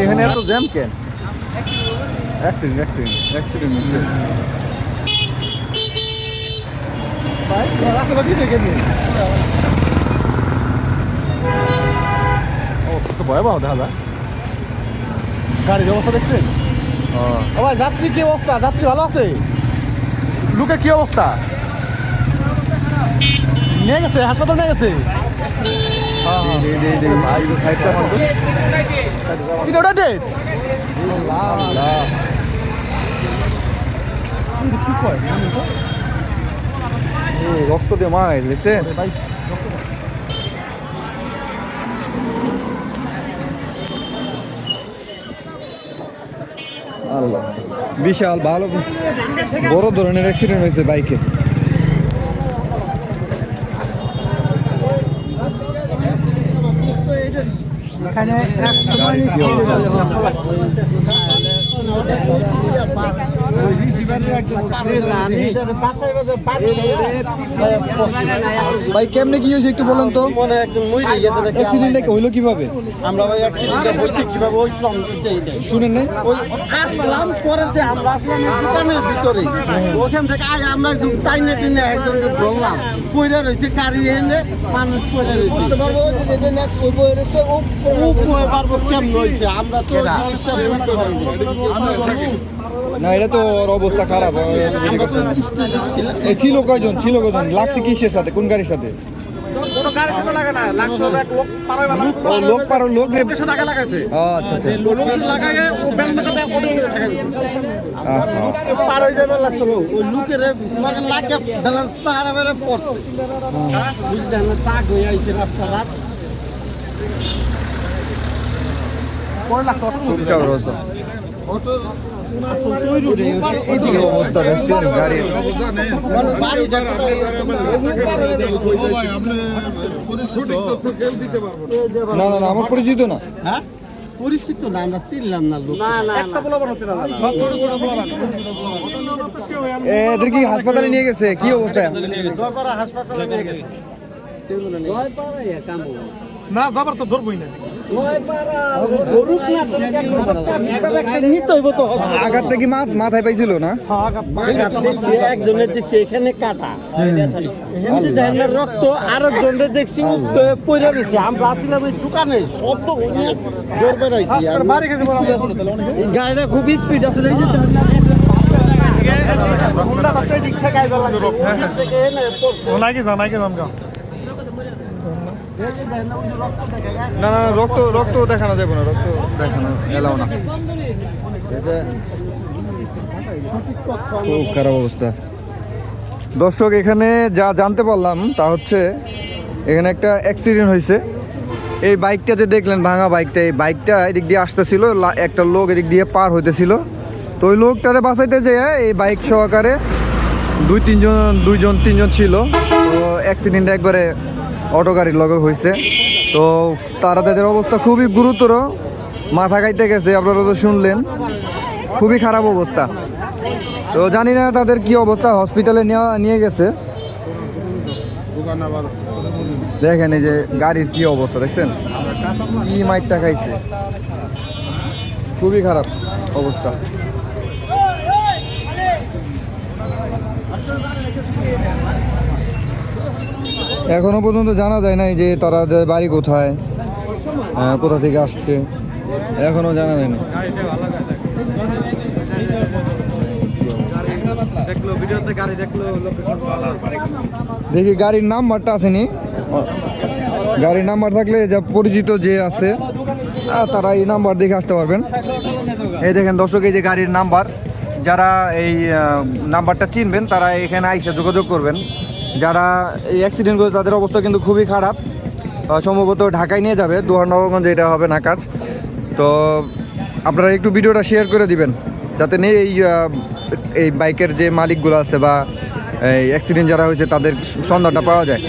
এখানে এত জ্যাম কেন? অ্যাক্সিডেন্ট অ্যাক্সিডেন্ট অ্যাক্সিডেন্ট রাস্তাটা কি দেখে নিয়ে ও তো ভয়াবহ দেখা যায় গাড়ির অবস্থা দেখছেন? ভাই যাত্রী কি অবস্থা? যাত্রী ভালো আছে? লুকে কি অবস্থা? নিয়ে গেছে হাসপাতাল নিয়ে গেছে। রক্ত দিয়ে মা গেছে দেখছেন? আল্লাহ। বিশাল ভালো বড় ধরনের অ্যাক্সিডেন্ট হয়েছে বাইকে অবস্থা? ভাই কেমনে কি হয়েছে একটু বলেন তো? মনে একদম মরে গেছে নাকি হইল কীভাবে? আমরা ওই অ্যাক্সিডেন্টটা হয়েছে কীভাবে ওই শুনেন নাই? ওই আসলাম পরে আমরা আসলাম দোকানের ভিতরে ওখান থেকে আগে আমরা টাইনে টিনে একজনকে ধরলাম। পয়রা রয়েছে গাড়ি এনে মানুষ পয়রা রয়েছে বুঝতে পারব যে যেটা নেক্সট ওই বই রয়েছে ও ও পারব কেমন হয়েছে আমরা তো ওই জিনিসটা বুঝতে পারব না। এটা তো ওর অবস্থা খারাপ ছিল। কয়জন? ছিল কয়জন? লাগছে কিসের সাথে? কোন গাড়ির সাথে? কোনো গাড়ির সাথে লাগে না। লাগছে এক লোক পারো লোক আচ্ছা আচ্ছা। পার হয়ে যাবে ওই লুকের মানে লাগে ব্যালেন্স না হারাবে পড়ছে বুঝলেন তাক হয়ে আইছে রাস্তা রাত। অটো আসল অবস্থা দেখছেন গাড়ির না না না আমার পরিচিত না। হ্যাঁ? পরিচিত না আমরা চিনলাম না লোক একটা বলা হচ্ছে না। এদের কি হাসপাতালে নিয়ে গেছে? কি অবস্থা? জয়পাড়া হাসপাতালে নিয়ে গেছে। না যাবার তো ধরবই না। ধরুক না ধরুক একটা নিতে হইব তো আঘাত থেকে মা মাথায় পাইছিল। না দেখছি একজনের দেখছি এখানে কাটা। এখানে দেখেন না দেখছি পড়ে রয়েছে আমরা আসলাম এই দোকানে শব্দ জোর বেড়াইছি। গাড়িটা খুব স্পিড সেই দিক থেকে না। না রক্ত রক্ত দেখানো যাবে না, রক্ত দেখানো এলাও না। খুব খারাপ অবস্থা। দর্শক, এখানে যা জানতে পারলাম তা হচ্ছে, এখানে একটা অ্যাক্সিডেন্ট হয়েছে। এই বাইকটা যে দেখলেন, ভাঙা বাইকটা এই বাইকটা এদিক দিয়ে আসতেছিল একটা লোক এদিক দিয়ে পার হইতেছিল। তো ওই লোকটারে বাঁচাইতে যেয়ে এই বাইক সহকারে দুই, তিনজন, দুইজন, তিনজন ছিল। তো অ্যাক্সিডেন্ট একবারে অটো গাড়ির লগে হয়েছে তো তারা তাদের অবস্থা খুবই গুরুতর। মাথা খাইতে গেছে, আপনারা তো শুনলেন। খুবই খারাপ অবস্থা। তো জানি না তাদের কি অবস্থা, হসপিটালে নেওয়া, নিয়ে গেছে। দেখেন এই যে গাড়ির কি অবস্থা, দেখছেন? কি মাইটটা খাইছে। খুবই খারাপ অবস্থা। এখনও পর্যন্ত জানা যায় নাই যে তারা বাড়ি কোথায় কোথা থেকে আসছে। এখনও জানা যায় না দেখি গাড়ির নাম্বারটা আসেনি। গাড়ির নাম্বার থাকলে যা পরিচিত যে আছে তারা এই নাম্বার দেখে আসতে পারবেন। এই দেখেন দর্শক, এই যে গাড়ির নাম্বার, যারা এই নাম্বারটা চিনবেন, তারা এখানে আইসে যোগাযোগ করবেন। যারা এই অ্যাক্সিডেন্ট করে তাদের অবস্থা কিন্তু খুবই খারাপ। সম্ভবত ঢাকায় নিয়ে যাবে দুহার নবগঞ্জে এটা হবে না কাজ। তো আপনারা একটু ভিডিওটা শেয়ার করে দিবেন, যাতে নেই এই এই বাইকের যে মালিকগুলো আছে বা এই অ্যাক্সিডেন্ট যারা হয়েছে, তাদের সন্ধানটা পাওয়া যায়।